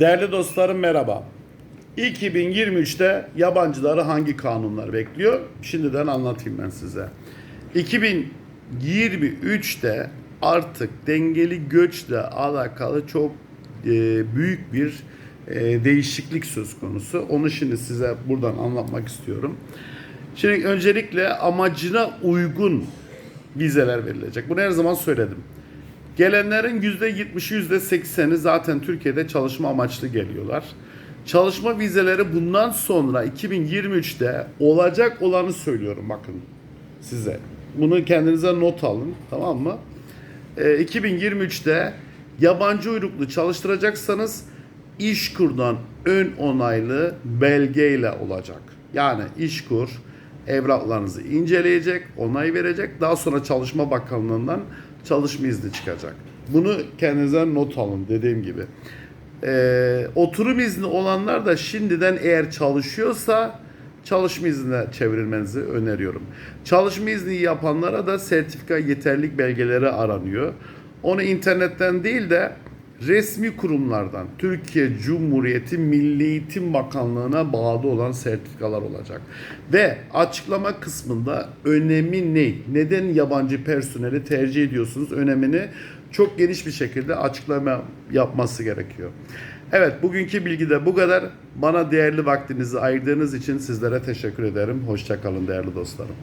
Değerli dostlarım merhaba. 2023'te yabancıları hangi kanunlar bekliyor? Şimdiden anlatayım ben size. 2023'te artık dengeli göçle alakalı çok e, büyük bir e, değişiklik söz konusu. Onu şimdi size buradan anlatmak istiyorum. Şimdi öncelikle amacına uygun vizeler verilecek. Bunu her zaman söyledim. Gelenlerin %70'i %80'i zaten Türkiye'de çalışma amaçlı geliyorlar. Çalışma vizeleri bundan sonra 2023'te olacak olanı söylüyorum bakın size. Bunu kendinize not alın tamam mı? Ee, 2023'te yabancı uyruklu çalıştıracaksanız İşkur'dan ön onaylı belgeyle olacak. Yani İşkur evraklarınızı inceleyecek, onay verecek. Daha sonra Çalışma Bakanlığı'ndan çalışma izni çıkacak. Bunu kendinize not alın dediğim gibi. Ee, oturum izni olanlar da şimdiden eğer çalışıyorsa çalışma iznine çevirmenizi öneriyorum. Çalışma izni yapanlara da sertifika yeterlilik belgeleri aranıyor. Onu internetten değil de resmi kurumlardan Türkiye Cumhuriyeti Milli Eğitim Bakanlığı'na bağlı olan sertifikalar olacak. Ve açıklama kısmında önemi ne? Neden yabancı personeli tercih ediyorsunuz? Önemini çok geniş bir şekilde açıklama yapması gerekiyor. Evet bugünkü bilgi de bu kadar. Bana değerli vaktinizi ayırdığınız için sizlere teşekkür ederim. Hoşçakalın değerli dostlarım.